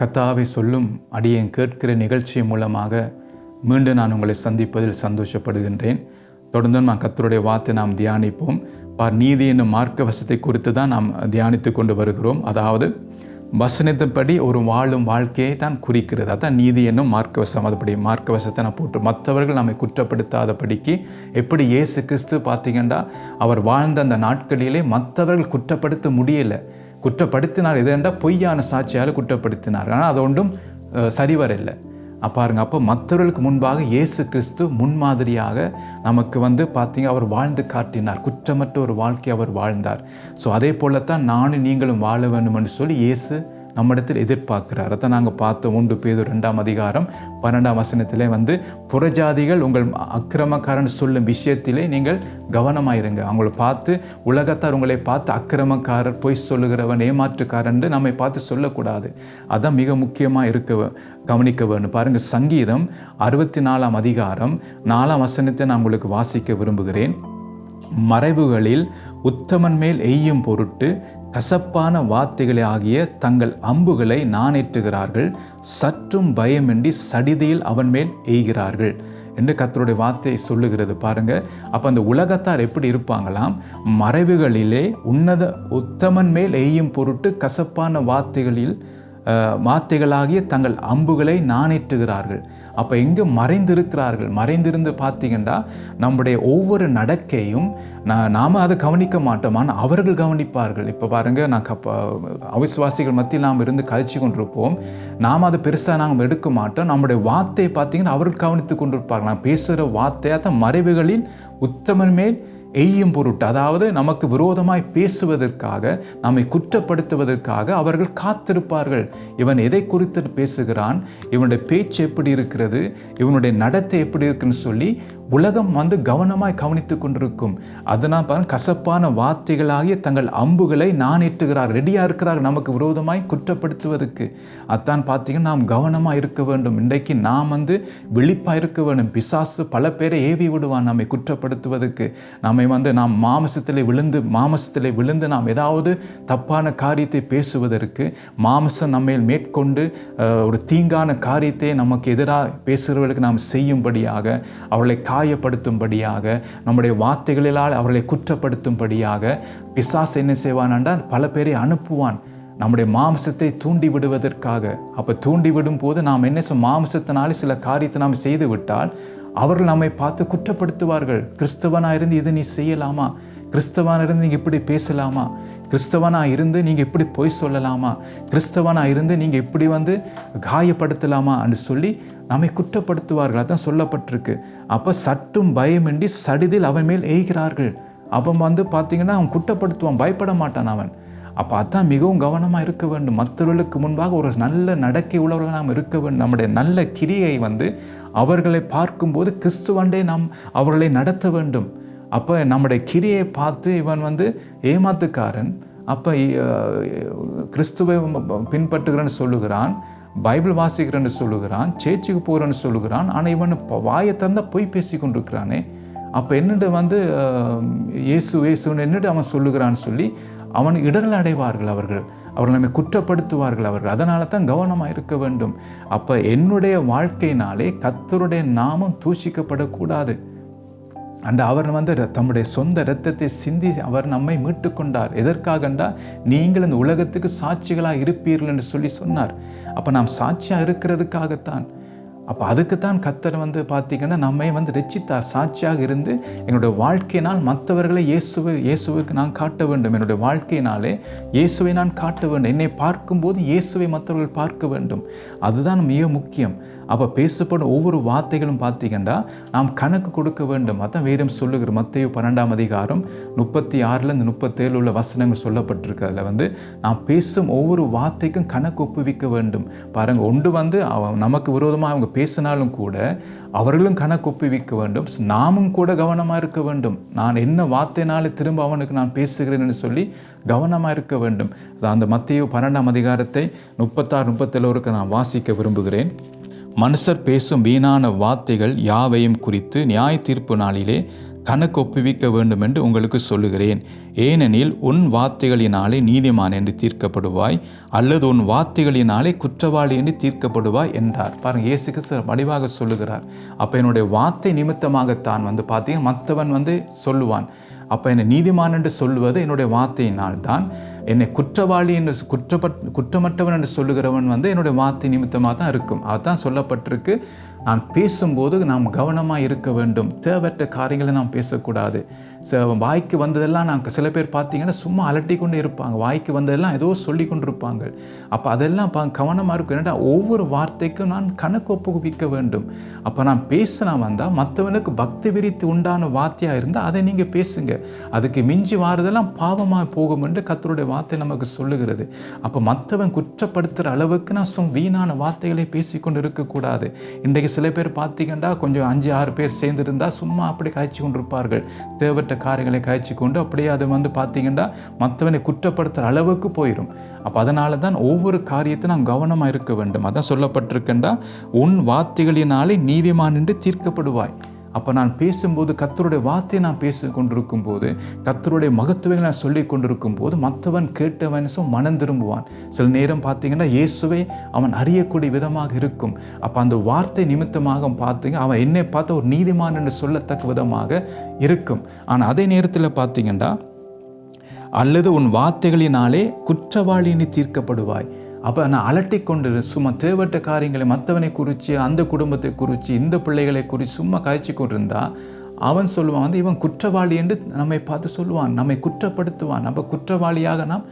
கத்தாவை சொல்லும் அடியேன் கேட்கிற நிகழ்ச்சி மூலமாக மீண்டும் நான் உங்களை சந்திப்பதில் சந்தோஷப்படுகின்றேன். தொடர்ந்து நாம் கத்தருடைய வார்த்தை நாம் தியானிப்போம். பார் நீதி என்னும் மார்க்க வசத்தை குறித்து தான் நாம் தியானித்து கொண்டு வருகிறோம். அதாவது வசனத்தின்படி ஒரு வாழும் வாழ்க்கையை தான் குறிக்கிறது. அதான் நீதி என்னும் மார்க்கவசம். அதுபடி மார்க்கவசத்தை நான் போட்டு மற்றவர்கள் நம்மை குற்றப்படுத்தாதபடிக்கு எப்படி இயேசு கிறிஸ்து பார்த்தீங்கன்னா அவர் வாழ்ந்த அந்த நாட்களிலே மற்றவர்கள் குற்றப்படுத்த முடியலை. குற்றப்படுத்தினார். எதுண்டா பொய்யான சாட்சியால் குற்றப்படுத்தினார்? ஆனால் அது ஒன்றும் சரிவரில்லை பாருங்க அப்போ மற்றவர்களுக்கு முன்பாக இயேசு கிறிஸ்து முன்மாதிரியாக நமக்கு வந்து பார்த்தீங்க அவர் வாழ்ந்து காட்டினார். குற்றமற்ற ஒரு வாழ்க்கை அவர் வாழ்ந்தார். ஸோ அதே போலத்தான் நானும் நீங்களும் வாழ வேண்டும் என்று சொல்லி இயேசு நம்மிடத்தில் எதிர்பார்க்கிறார். அதை நாங்கள் பார்த்தோம். உண்டு பேது ரெண்டாம் அதிகாரம் பன்னெண்டாம் வசனத்திலே வந்து புறஜாதிகள் உங்கள் அக்கிரமக்காரன் சொல்லும் விஷயத்திலே நீங்கள் கவனமாயிருங்க. அவங்கள பார்த்து உலகத்தார் உங்களை பார்த்து அக்கிரமக்காரர் பொய் சொல்லுகிறவன் ஏமாற்றுக்காரன் நம்மை பார்த்து சொல்லக்கூடாது. அதான் மிக முக்கியமாக இருக்க கவனிக்க வேணும் பாருங்கள் சங்கீதம் அறுபத்தி நாலாம் அதிகாரம் நாலாம் வசனத்தை நான் உங்களுக்கு வாசிக்க விரும்புகிறேன். மறைவுகளில் உத்தமன் மேல் எய்யும் பொருட்டு கசப்பான வார்த்தைகளை ஆகிய தங்கள் அம்புகளை நாணேற்றுகிறார்கள். சற்றும் பயமின்றி சடிதியில் அவன் மேல் எய்கிறார்கள் என்று கத்தருடைய வார்த்தை சொல்லுகிறது பாருங்க. அப்போ அந்த உலகத்தார் எப்படி இருப்பாங்களாம்? மறைவுகளிலே உன்னத உத்தமன் மேல் எய்யும் பொருட்டு கசப்பான வார்த்தைகளில் வார்த்தைகளாகிய தங்கள் அம்புகளை நாணேற்றுகிறார்கள். அப்போ எங்கே மறைந்திருக்கிறார்கள்? மறைந்திருந்து பார்த்தீங்கன்னா நம்முடைய ஒவ்வொரு நடக்கையும் நான் நாம் அதை கவனிக்க மாட்டோம். ஆனால் அவர்கள் கவனிப்பார்கள். இப்போ பாருங்கள் நான் கப்ப அவிசுவாசிகள் மத்தியில் நாம் இருந்து கழிச்சு கொண்டிருப்போம். நாம் அதை பெருசாக நாம் எடுக்க மாட்டோம். நம்முடைய வார்த்தையை பார்த்தீங்கன்னா அவர்கள் கவனித்து கொண்டிருப்பார்கள். நான் பேசுகிற வார்த்தையாக தான் மறைவுகளில் உத்தமன் மேல் எய்யும் பொருட்டு அதாவது நமக்கு விரோதமாய் பேசுவதற்காக நம்மை குற்றப்படுத்துவதற்காக அவர்கள் காத்திருப்பார்கள். இவன் எதை குறித்து பேசுகிறான்? இவனுடைய பேச்சு எப்படி இருக்கிறது? இவனுடைய நடத்தை எப்படி இருக்குன்னு சொல்லி உலகம் வந்து கவனமாய் கவனித்து கொண்டிருக்கும். அதனால் பாருங்கள் கசப்பான வார்த்தைகளாகிய தங்கள் அம்புகளை நாணேற்றுகிறார் ரெடியாக இருக்கிறார் நமக்கு விரோதமாய் குற்றப்படுத்துவதற்கு. அதான் பார்த்தீங்கன்னா நாம் கவனமாக இருக்க வேண்டும். இன்றைக்கு நாம் வந்து விழிப்பாக இருக்க வேண்டும். பிசாசு பல பேரை ஏவி விடுவான் நம்மை குற்றப்படுத்துவதற்கு. நம்மை வந்து நாம் மாமசத்தில் விழுந்து மாமசத்தில் விழுந்து நாம் ஏதாவது தப்பான காரியத்தை பேசுவதற்கு. மாமசம் நம்மை மேற்கொண்டு ஒரு தீங்கான காரியத்தை நமக்கு எதிராக பேசுகிறவர்களுக்கு நாம் செய்யும்படியாக அவளை கா காயப்படுத்தும்படியாக நம்முடைய வார்த்தைகளிலால் அவர்களை குற்றப்படுத்தும்படியாக பிசாஸ் என்ன செய்வான் என்றால் பல பேரை அனுப்புவான். நம்முடைய மாம்சத்தை தூண்டி விடுவதற்காக அப்போ தூண்டி விடும் போது நாம் என்ன சொல் மாம்சத்தினாலே சில காரியத்தை நாம் செய்து விட்டால் அவர்கள் நம்மை பார்த்து குற்றப்படுத்துவார்கள். கிறிஸ்தவனாக இருந்து இதை நீ செய்யலாமா? கிறிஸ்தவனாக இருந்து நீங்கள் இப்படி பேசலாமா? கிறிஸ்தவனாக இருந்து நீங்கள் இப்படி பொய் சொல்லலாமா? கிறிஸ்தவனாக இருந்து நீங்கள் இப்படி வந்து காயப்படுத்தலாமா? என்று சொல்லி நம்மை குற்றப்படுத்துவார்கள். அதான் சொல்லப்பட்டிருக்கு. அப்போ சட்டும் பயமின்றி சடிதில் அவன் மேல் எய்கிறார்கள் அவன் வந்து பார்த்தீங்கன்னா அவன் குற்றப்படுத்துவான் பயப்பட மாட்டான் அவன். அப்போ அதான் மிகவும் கவனமாக இருக்க வேண்டும். மற்றவர்களுக்கு முன்பாக ஒரு நல்ல நடக்கை உள்ளவர்களாக நாம் இருக்க வேண்டும். நம்முடைய நல்ல கிரியை வந்து அவர்களை பார்க்கும்போது கிறிஸ்துவண்டே நாம் அவர்களை நடத்த வேண்டும். அப்போ நம்முடைய கிரியை பார்த்து இவன் வந்து ஏமாத்துக்காரன். அப்போ கிறிஸ்துவை பின்பற்றுகிறேன்னு சொல்லுகிறான் பைபிள் வாசிக்கிறேன்னு சொல்லுகிறான் சேச்சுக்கு போகிறேன்னு சொல்லுகிறான் ஆனால் இவன் வாயை திறந்தா பொய் பேசி கொண்டிருக்கிறானே. அப்போ என்னட்டு வந்து இயேசு இயேசுன்னு என்னட்டு அவன் சொல்லுகிறான்னு சொல்லி அவன் இடர்கள் அடைவார்கள் அவர்கள். அவர்கள் நம்மை குற்றப்படுத்துவார்கள் அவர்கள். அதனால தான் கவனமாக இருக்க வேண்டும். அப்போ என்னுடைய வாழ்க்கையினாலே கத்தருடைய நாமம் தூஷிக்கப்படக்கூடாது. அண்ட் அவர் வந்து தம்முடைய சொந்த இரத்தத்தை சிந்தி அவர் நம்மை மீட்டு கொண்டார் எதற்காகண்டா நீங்கள் இந்த உலகத்துக்கு சாட்சிகளாக இருப்பீர்கள் என்று சொல்லி சொன்னார். அப்போ நாம் சாட்சியாக இருக்கிறதுக்காகத்தான். அப்போ அதுக்குத்தான் கத்தர் வந்து பார்த்தீங்கன்னா நம்மை வந்து ரச்சித்தா சாட்சியாக இருந்து என்னுடைய வாழ்க்கையினால் மற்றவர்களை இயேசுவை இயேசுவுக்கு நான் காட்ட வேண்டும். என்னுடைய வாழ்க்கையினாலே இயேசுவை நான் காட்ட வேண்டும். என்னை பார்க்கும்போது இயேசுவை மற்றவர்கள் பார்க்க வேண்டும். அதுதான் மிக முக்கியம். அப்போ பேசப்படும் ஒவ்வொரு வார்த்தைகளும் பார்த்தீங்கன்னா நாம் கணக்கு கொடுக்க வேண்டும். அதான் வேதம் சொல்லுகிற மத்தையோ பன்னெண்டாம் அதிகாரம் முப்பத்தி ஆறுலேருந்து முப்பத்தேழு உள்ள வசனங்கள் சொல்லப்பட்டிருக்கு. அதில் வந்து நாம் பேசும் ஒவ்வொரு வார்த்தைக்கும் கணக்கு ஒப்புவிக்க வேண்டும். பாருங்கள் ஒன்று வந்து அவ நமக்கு விரோதமாக அவங்க பேசினாலும் கூட அவர்களும் கணக்கு ஒப்புவிக்க வேண்டும். நாமும் கூட கவனமாக இருக்க வேண்டும். நான் என்ன வார்த்தைனாலே திரும்ப அவனுக்கு நான் பேசுகிறேன்னு சொல்லி கவனமாக இருக்க வேண்டும். அந்த மத்திய பன்னெண்டாம் அதிகாரத்தை முப்பத்தாறு முப்பத்தேழு நான் வாசிக்க விரும்புகிறேன். மனுஷர் பேசும் வீணான வார்த்தைகள் யாவையும் குறித்து நியாய தீர்ப்பு நாளிலே கணக்கு ஒப்புவிக்க வேண்டும் என்று உங்களுக்கு சொல்லுகிறேன். ஏனெனில் உன் வார்த்தைகளினாலே நீதிமான் என்று தீர்க்கப்படுவாய் அல்லது உன் வார்த்தைகளினாலே குற்றவாளி என்று தீர்க்கப்படுவாய் என்றார். பாருங்க இயேசு கிறிஸ்து வடிவாக சொல்லுகிறார். அப்போ என்னுடைய வார்த்தை நிமித்தமாகத்தான் வந்து பார்த்தீங்கன்னா மற்றவன் வந்து சொல்லுவான். அப்போ என்னை நீதிமான் என்று சொல்லுவது என்னுடைய வார்த்தையினால் தான் என்னை குற்றவாளி என்று குற்றப்பட் குற்றமற்றவன் என்று சொல்லுகிறவன் வந்து என்னுடைய வார்த்தை நிமித்தமாக தான் இருக்கும். அதுதான் சொல்லப்பட்டிருக்கு. நான் பேசும்போது நாம் கவனமாக இருக்க வேண்டும். தேவையற்ற காரியங்களை நாம் பேசக்கூடாது. வாய்க்கு வந்ததெல்லாம் நான் சில பேர் பார்த்தீங்கன்னா சும்மா அலட்டி கொண்டு இருப்பாங்க. வாய்க்கு வந்ததெல்லாம் ஏதோ சொல்லி கொண்டு இருப்பாங்க அப்போ அதெல்லாம் பா கவனமாக இருக்கும். என்னடா ஒவ்வொரு வார்த்தைக்கும் நான் கணக்கு ஒப்புவிக்க வேண்டும். அப்போ நான் பேசினா வந்தால் மற்றவனுக்கு பக்தி விரித்து உண்டான வார்த்தையாக இருந்தால் அதை நீங்கள் பேசுங்க. அதுக்கு மிஞ்சி வாரதெல்லாம் பாவமாக போகும் என்று கத்தருடைய வார்த்தை நமக்கு சொல்லுகிறது. அப்போ மற்றவன் குற்றப்படுத்துகிற அளவுக்கு நான் சும் வீணான வார்த்தைகளை பேசிக்கொண்டு இருக்கக்கூடாது இன்றைக்கு சில பேர் பார்த்தீங்கன்னா கொஞ்சம் அஞ்சு ஆறு பேர் சேர்ந்துருந்தால் சும்மா அப்படி காய்ச்சி கொண்டு இருப்பார்கள் தேவையற்ற காரியங்களை காய்ச்சி கொண்டு அப்படியே அது வந்து பார்த்தீங்கன்னா மற்றவனை குற்றப்படுத்துகிற அளவுக்கு போயிடும் அப்போ அதனால தான் ஒவ்வொரு காரியத்தை நாம் கவனமாக இருக்க வேண்டும். அதான் சொல்லப்பட்டிருக்கேன்டா உன் வார்த்தைகளினாலே நீதிமான் என்று தீர்க்கப்படுவாய். அப்போ நான் பேசும்போது கத்தருடைய வார்த்தையை நான் பேசி கொண்டிருக்கும் போது கத்தருடைய மகத்துவங்களை நான் சொல்லி கொண்டிருக்கும் போது மற்றவன் கேட்டவன் மனம் திரும்புவான். சில நேரம் பார்த்தீங்கன்னா இயேசுவை அவன் அறியக்கூடிய விதமாக இருக்கும். அப்போ அந்த வார்த்தை நிமித்தமாக பார்த்தீங்க அவன் என்னை பார்த்த ஒரு நீதிமான் என்று சொல்லத்தக்க விதமாக இருக்கும். ஆனால் அதே நேரத்தில் பார்த்தீங்கன்னா அல்லது உன் வார்த்தைகளினாலே குற்றவாளினி தீர்க்கப்படுவாய். அப்போ நான் அலட்டி கொண்டு சும்மா தேவட்ட காரியங்களை மற்றவனை குறித்து அந்த குடும்பத்தை குறித்து இந்த பிள்ளைகளை குறித்து சும்மா காய்ச்சி கொண்டிருந்தா அவன் சொல்லுவான் வந்து இவன் குற்றவாளி என்று நம்மை பார்த்து சொல்லுவான். நம்மை குற்றப்படுத்துவான். நம்ம குற்றவாளியாக நாம்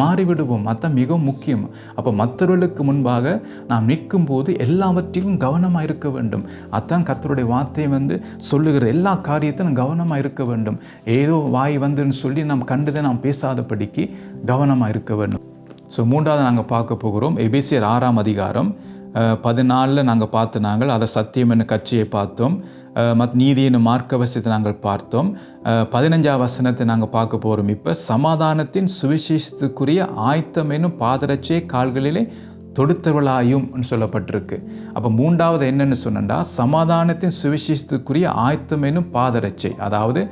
மாறிவிடுவோம். அதுதான் மிகவும் முக்கியம். அப்போ மற்றவர்களுக்கு முன்பாக நாம் நிற்கும் போது எல்லாவற்றிலும் கவனமாக இருக்க வேண்டும். அதான் கத்தருடைய வார்த்தை வந்து சொல்லுகிற எல்லா காரியத்திலும் கவனமாக இருக்க வேண்டும். ஏதோ வாய் வந்துன்னு சொல்லி நாம் கண்டதை நாம் பேசாதபடிக்கு கவனமாக இருக்க வேண்டும். ஸோ மூன்றாவது நாங்கள் பார்க்க போகிறோம். எபிசியர் ஆறாம் அதிகாரம் பதினாலில் நாங்கள் பார்த்து நாங்கள் அதை சத்தியம் என்ன கட்சியை பார்த்தோம். மத் நீதியின் மார்க்கவசத்தை நாங்கள் பார்த்தோம். பதினஞ்சாம் வசனத்தை நாங்கள் பார்க்க போகிறோம். இப்போ சமாதானத்தின் சுவிசேஷத்துக்குரிய ஆயத்தம் என்னும் பாதரச்சே கால்களிலே தொடுத்தவளாயும் சொல்லப்பட்டிருக்கு. அப்போ மூன்றாவது என்னென்னு சொன்னா சமாதானத்தின் சுவிசேஷத்துக்குரிய ஆயத்தம் என்னும் பாதரட்சை அதாவது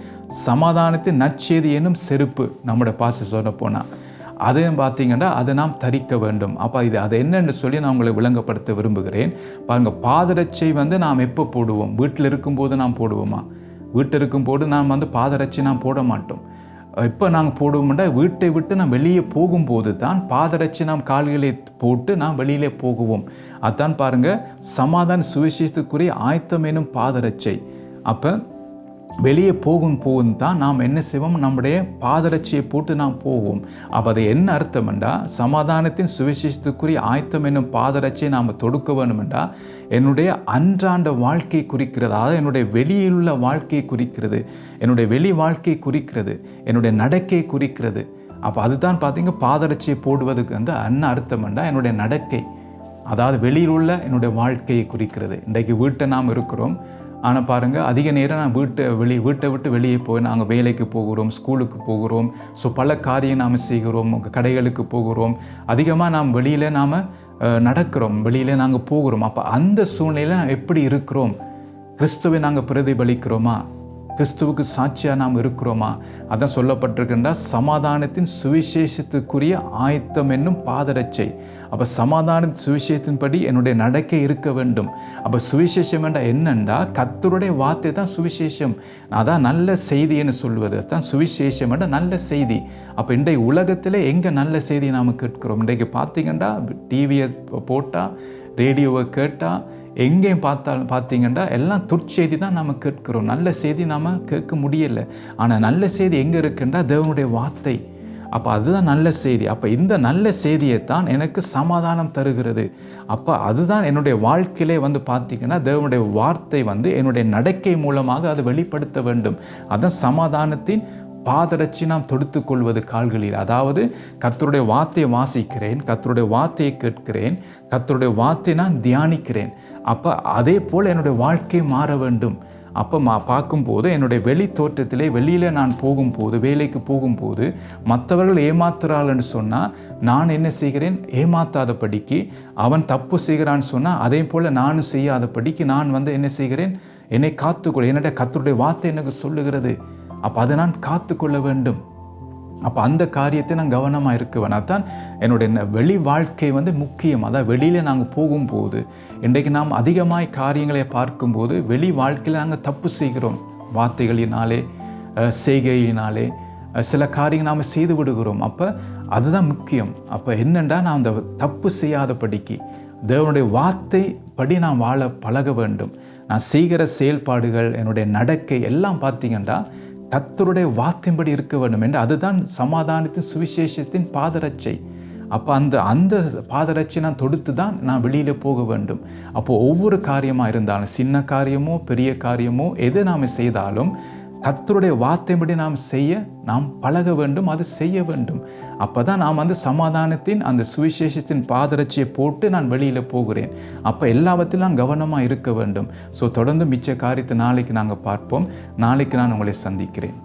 சமாதானத்தின் நச்செய்தி என்னும் செருப்பு நம்முடைய பாச சொல்ல போனால் அதையும் பார்த்தீங்கன்னா அதை நாம் தரிக்க வேண்டும். அப்போ இது அது என்னென்னு சொல்லி நான் உங்களை விளங்கப்படுத்த விரும்புகிறேன். பாருங்கள் பாதரட்சை வந்து நாம் எப்போ போடுவோம்? வீட்டில் இருக்கும்போது நாம் போடுவோமா? வீட்டில் இருக்கும்போது நாம் வந்து பாதரட்சை நாம் போட மாட்டோம். இப்போ நாங்கள் போடுவோம்னா வீட்டை விட்டு நாம் வெளியே போகும்போது தான் பாதரட்சி நாம் கால்களை போட்டு நாம் வெளியிலே போகுவோம். அதான் பாருங்கள் சமாதான சுவிசேஷத்துக்குரிய ஆயத்தம் எனும் பாதரட்சை. அப்போ வெளியே போகும் போகும் தான் நாம் என்ன செய்வோம்? நம்முடைய பாதரட்சியை போட்டு நாம் போவோம். அப்போ அது என்ன அர்த்தம்ண்டா சமாதானத்தின் சுவிசேஷத்துக்குரிய ஆயத்தம் என்னும் பாதரட்சியை நாம் தொடுக்க வேணுமெண்டா என்னுடைய அன்றாண்ட வாழ்க்கையை குறிக்கிறது அதாவது என்னுடைய வெளியிலுள்ள வாழ்க்கையை குறிக்கிறது என்னுடைய வெளி வாழ்க்கையை குறிக்கிறது என்னுடைய நடக்கையை குறிக்கிறது. அப்போ அதுதான் பார்த்தீங்க பாதரட்சியை போடுவதுக்கு வந்து என்ன என்றால் என்னுடைய நடக்கை அதாவது வெளியில் உள்ள என்னுடைய வாழ்க்கையை குறிக்கிறது. இன்றைக்கு வீட்டை நாம் இருக்கிறோம் ஆனால் பாருங்கள் அதிக நேரம் நான் வீட்டை வெளியே வீட்டை விட்டு வெளியே போய் நாங்கள் வேலைக்கு போகிறோம் ஸ்கூலுக்கு போகிறோம். ஸோ பல காரியம் நாம் செய்கிறோம் கடைகளுக்கு போகிறோம். அதிகமாக நாம் வெளியில் நாம் நடக்கிறோம் வெளியில் நாங்கள் போகிறோம். அப்போ அந்த சூழ்நிலையில் எப்படி இருக்கிறோம்? கிறிஸ்துவை நாங்கள் பிரதிபலிக்கிறோமா? கிறிஸ்துவுக்கு சாட்சியாக நாம் இருக்கிறோமா? அதான் சொல்லப்பட்டிருக்கின்றா சமாதானத்தின் சுவிசேஷத்துக்குரிய ஆயத்தம் என்னும் பாதரட்சை. அப்போ சமாதான சுவிசேஷத்தின்படி என்னுடைய நடக்கை இருக்க வேண்டும். அப்போ சுவிசேஷம் என்றால் என்னென்றா? கத்தருடைய வார்த்தை தான் சுவிசேஷம். அதான் நல்ல செய்தின்னு சொல்வது. தான் சுவிசேஷம் என்ற நல்ல செய்தி. அப்போ இன்றைய உலகத்தில் எங்கே நல்ல செய்தியை நாம் கேட்கிறோம்? இன்றைக்கு பார்த்தீங்கன்னா டிவியை போட்டால் ரேடியோவை கேட்டால் எங்கேயும் பார்த்தாலும் பார்த்தீங்கன்னா எல்லாம் துர்ச்செய்தி தான் நம்ம கேட்கிறோம். நல்ல செய்தி நாம் கேட்க முடியலை. ஆனால் நல்ல செய்தி எங்கே இருக்குன்றா தேவனுடைய வார்த்தை. அப்போ அதுதான் நல்ல செய்தி. அப்போ இந்த நல்ல செய்தியை தான் எனக்கு சமாதானம் தருகிறது. அப்போ அதுதான் என்னுடைய வாழ்க்கையிலே வந்து பார்த்திங்கன்னா தேவனுடைய வார்த்தை வந்து என்னுடைய நடக்கை மூலமாக அதை வெளிப்படுத்த வேண்டும். அதான் சமாதானத்தின் பாதரட்சி நாம் தொடுத்து கொள்வது கால்களில். அதாவது கத்தருடைய வார்த்தையை வாசிக்கிறேன் கத்தருடைய வார்த்தையை கேட்கிறேன் கத்தருடைய வார்த்தையை நான் தியானிக்கிறேன். அப்போ அதே போல் என்னுடைய வாழ்க்கை மாற வேண்டும். அப்போ மா பார்க்கும்போது என்னுடைய வெளி தோற்றத்திலே வெளியில் நான் போகும்போது வேலைக்கு போகும்போது மற்றவர்கள் ஏமாத்துறாள்னு சொன்னால் நான் என்ன செய்கிறேன்? ஏமாத்தாத படிக்கு. அவன் தப்பு செய்கிறான்னு சொன்னால் அதே போல் நானும் செய்யாத படிக்கு நான் வந்து என்ன செய்கிறேன்? என்னை காத்துக்கொள். என்னுடைய கத்தருடைய வார்த்தை எனக்கு சொல்லுகிறது. அப்போ அதை நான் காத்துக்கொள்ள வேண்டும். அப்போ அந்த காரியத்தை நான் கவனமாக இருக்க தான் என்னுடைய ந- வெளி வாழ்க்கை வந்து முக்கியம். அதான் வெளியில் நாங்கள் போகும்போது இன்றைக்கு நாம் அதிகமாக காரியங்களை பார்க்கும்போது வெளி வாழ்க்கையில் நாங்கள் தப்பு செய்கிறோம். வார்த்தைகளினாலே செய்கையினாலே சில காரியங்கள் நாம் செய்து விடுகிறோம். அப்போ அதுதான் முக்கியம். அப்போ என்னென்னா நான் அந்த தப்பு செய்யாதபடிக்கு தேவனுடைய வார்த்தை படி நான் வாழ பழக வேண்டும். நான் செய்கிற செயல்பாடுகள் என்னுடைய நடக்கை எல்லாம் பார்த்திங்கன்னா கத்தருடைய வார்த்தையின்படி இருக்க வேண்டும் என்று அதுதான் சமாதானத்தின் சுவிசேஷத்தின் பாதரட்சை. அப்போ அந்த அந்த பாதரட்சை நான் தொடுத்து தான் நான் வெளியில் போக வேண்டும். அப்போது ஒவ்வொரு காரியமாக இருந்தாலும் சின்ன காரியமோ பெரிய காரியமோ எது நாம் செய்தாலும் கத்தருடைய வார்த்தையின்படி நாம் செய்ய நாம் பழக வேண்டும் அது செய்ய வேண்டும். அப்போ தான் நாம் வந்து சமாதானத்தின் அந்த சுவிசேஷத்தின் பாதரட்சியை போட்டு நான் வெளியில் போகிறேன். அப்போ எல்லாவற்றிலும் கவனமாக இருக்க வேண்டும். ஸோ தொடர்ந்து மிச்ச காரியத்தை நாளைக்கு நாங்கள் பார்ப்போம். நாளைக்கு நான் உங்களை சந்திக்கிறேன்.